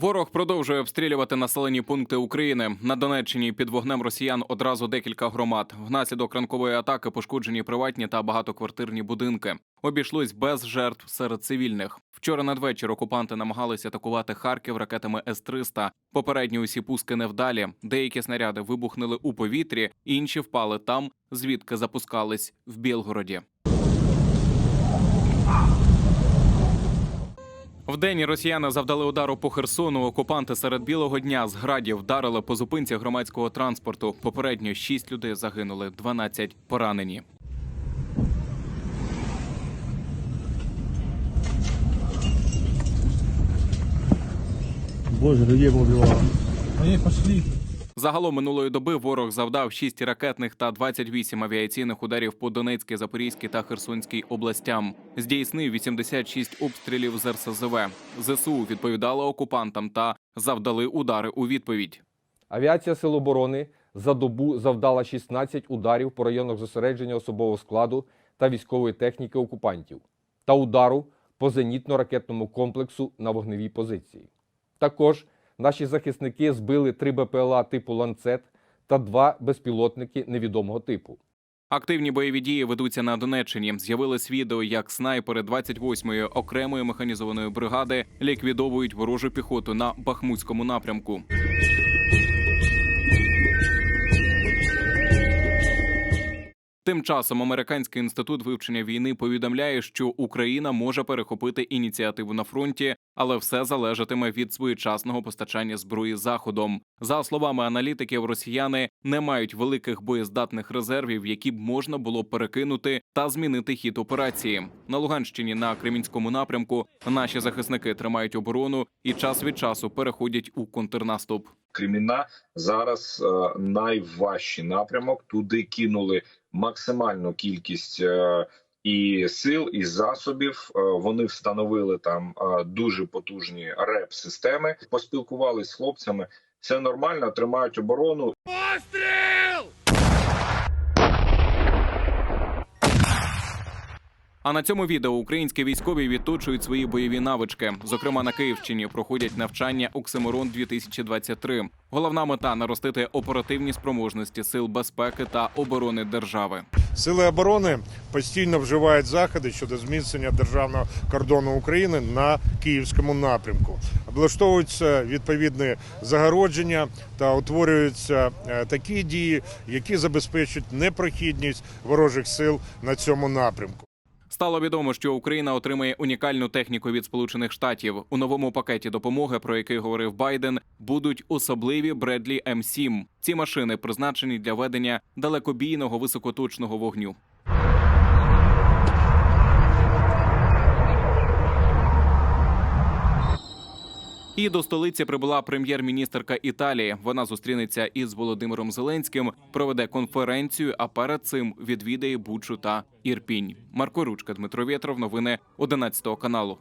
Ворог продовжує обстрілювати населені пункти України. На Донеччині під вогнем росіян одразу декілька громад. Внаслідок ранкової атаки пошкоджені приватні та багатоквартирні будинки. Обійшлось без жертв серед цивільних. Вчора надвечір окупанти намагалися атакувати Харків ракетами С-300. Попередні усі пуски невдалі. Деякі снаряди вибухнули у повітрі, інші впали там, звідки запускались в Білгороді. Вдень росіяни завдали удару по Херсону. Окупанти серед білого дня з градів вдарили по зупинці громадського транспорту. Попередньо 6 людей загинули, 12 поранені. Боже, людей убивало. Вони пошли. Загалом минулої доби ворог завдав 6 ракетних та 28 авіаційних ударів по Донецькій, Запорізькій та Херсонській областям. Здійснив 86 обстрілів з РСЗВ. ЗСУ відповідали окупантам та завдали удари у відповідь. Авіація Сил оборони за добу завдала 16 ударів по районах зосередження особового складу та військової техніки окупантів та удару по зенітно-ракетному комплексу на вогневій позиції. Також наші захисники збили три БПЛА типу ланцет та два безпілотники невідомого типу. Активні бойові дії ведуться на Донеччині. З'явилось відео, як снайпери 28-ї окремої механізованої бригади ліквідовують ворожу піхоту на Бахмутському напрямку. Тим часом американський інститут вивчення війни повідомляє, що Україна може перехопити ініціативу на фронті, але все залежатиме від своєчасного постачання зброї заходом. За словами аналітиків, росіяни не мають великих боєздатних резервів, які б можна було перекинути та змінити хід операції. На Луганщині на Кремінському напрямку наші захисники тримають оборону і час від часу переходять у контрнаступ. Креміна зараз е, найважчий напрямок. Туди кинули максимальну кількість е, і сил, і засобів. Е, вони встановили там е, дуже потужні реп-системи. Поспілкувалися з хлопцями. Все нормально, тримають оборону. А на цьому відео українські військові відточують свої бойові навички. Зокрема, на Київщині проходять навчання Оксимирон 2023 Головна мета наростити оперативні спроможності сил безпеки та оборони держави. Сили оборони постійно вживають заходи щодо зміцнення державного кордону України на київському напрямку. Облаштовуються відповідні загородження та утворюються е, такі дії, які забезпечують непрохідність ворожих сил на цьому напрямку. Стало відомо, що Україна отримає унікальну техніку від Сполучених Штатів. У новому пакеті допомоги, про який говорив Байден, будуть особливі Бредлі М7. Ці машини призначені для ведення далекобійного високоточного вогню. І до столиці прибула прем'єр-міністерка Італії. Вона зустрінеться із Володимиром Зеленським, проведе конференцію, а перед цим відвідає Бучу та Ірпінь. Марко Ручка, Дмитро Вєтров, новини 11 каналу.